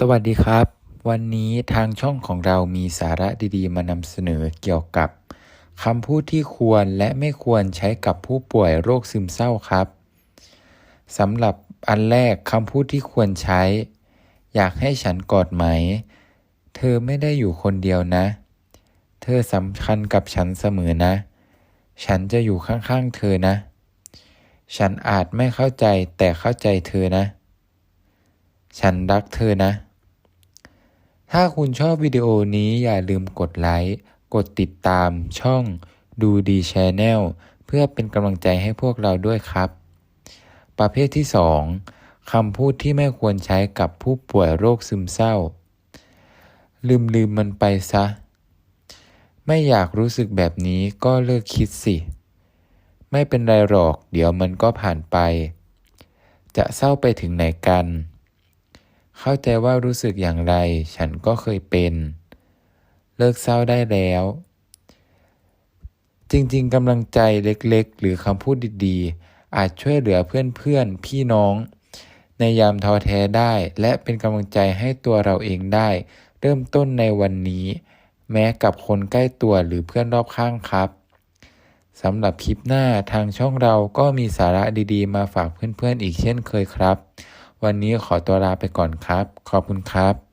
สวัสดีครับ วันนี้ทางช่องของเรามีสาระดีๆ มานำเสนอเกี่ยวกับคำพูดที่ควรและไม่ควรใช้กับผู้ป่วยโรคซึมเศร้าครับสำหรับอันแรกคำพูดที่ควรใช้ อยากให้ฉันกอดไหม เธอไม่ได้อยู่คนเดียวนะ เธอสำคัญกับฉันเสมอนะ ฉันจะอยู่ข้างๆเธอนะ ฉันอาจไม่เข้าใจแต่เข้าใจเธอนะ ฉันรักเธอนะ ถ้าคุณชอบวิดีโอนี้อย่าลืมกดไลค์ กดติดตามช่องดูดีชแนลเพื่อเป็นกำลังใจให้พวกเราด้วยครับ ประเภทที่ 2คำพูดที่ไม่ควรใช้กับผู้ป่วยโรคซึมเศร้า ลืมลืมมันไปซะ ไม่อยากรู้สึกแบบนี้ก็เลิกคิดสิ ไม่เป็นไรหรอก เดี๋ยวมันก็ผ่านไป จะเศร้าไปถึงไหนกัน เข้าใจว่ารู้สึกอย่างไร ฉันก็เคยเป็น เลิกเศร้าได้แล้ว จริงๆกำลังใจเล็กๆ หรือคำพูดดีๆ อาจช่วยเหลือเพื่อนๆ พี่น้อง ในยามท้อแท้ได้ และเป็นกำลังใจให้ตัวเราเองได้ เริ่มต้นในวันนี้ แม้กับคนใกล้ตัวหรือเพื่อนรอบข้างครับสำหรับคลิปหน้าทางช่องเราก็มีสาระดีๆ มาฝากเพื่อนๆอีกเช่นเคยครับ วันนี้ขอตัวลาไปก่อนครับ ขอบคุณครับ